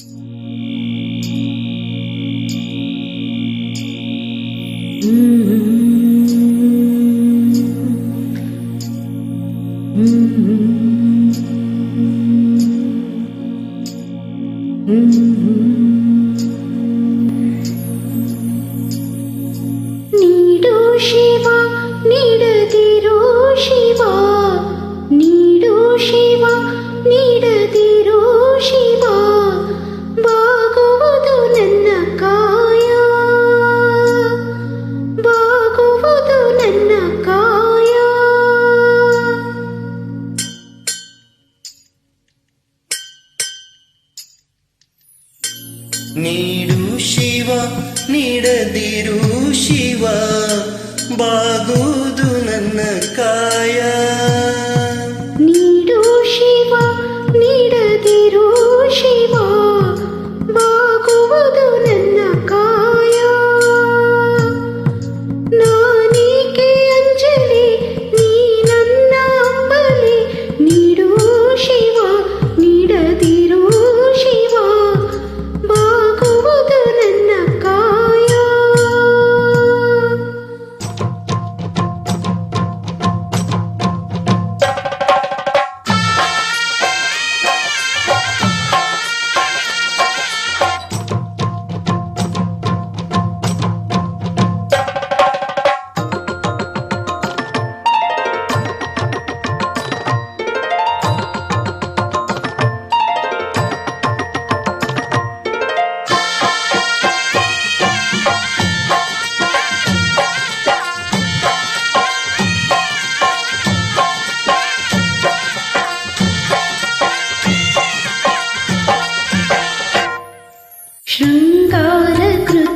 ನೀಡು ನೀಡು ಶಿವ ನೀಡದಿರು ಶಿವ ಬಾಗುವುದು ನನ್ನ ಕಾಯ.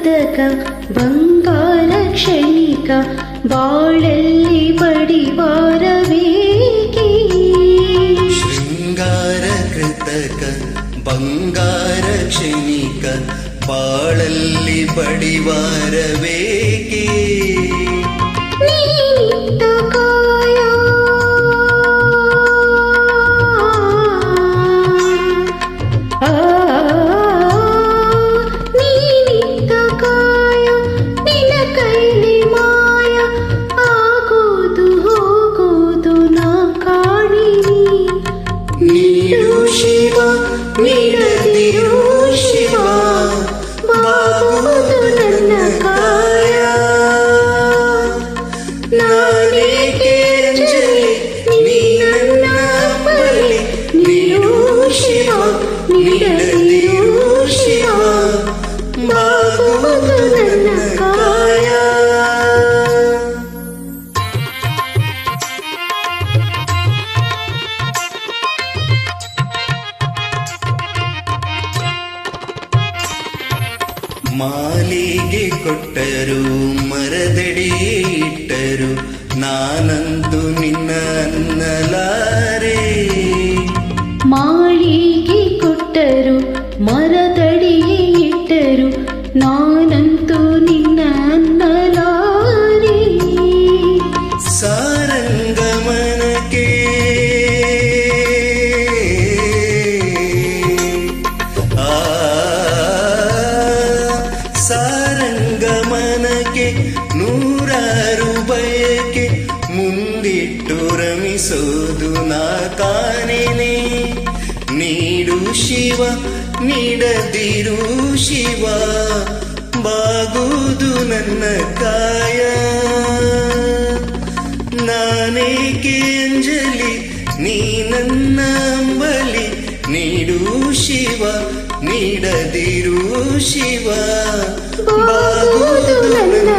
ಕೃತಕ ಬಂಗಾರ ಕ್ಷಣಿಕ ಬಾಳಲ್ಲಿ ಬಡಿವಾರವೇಕಿ? ಶೃಂಗಾರ ಕೃತಕ ಬಂಗಾರ ಕ್ಷಣಿಕ ಬಾಳಲ್ಲಿ ಬಡಿವಾರವೇಕೆ? ನೀಡದಿರು ಶಿವ ಬಾಗುವುದು ನನ್ನ ಕಾಯ ನಾನೇಕೆ ಅಂಜಲಿ ನೀ ನನ್ನ ಬಲಿ ನೀಡು ಶಿವ ನೀಡದಿರು ಶಿವ ಬಾಗುವುದು ನನ್ನ ಮಾಲಿಗೆ ಕೊಟ್ಟರು ಮರದಡಿ ಇಟ್ಟರು. ನಾನಂದು ನಿನ್ನ ಅನ್ನಲಾರೆ. ಮಾಳಿಗೆ ಕೊಟ್ಟರು ಮರದಡಿ ಇಟ್ಟರು. ನಾನಂತೂ ರಮಿಸೋದು ನಾ ಕಾಣೆನೆ ನೀಡು ಶಿವ ನೀಡದಿರು ಶಿವ ಬಾಗುವುದು ನನ್ನ ಕಾಯ. ನಾನೇಕೆ ಅಂಜಲಿ ನೀ ನನ್ನ ಅಂಬಲಿ. ನೀಡು ಶಿವ ನೀಡದಿರು ಶಿವ ಬಾಗುವುದು ನನ್ನ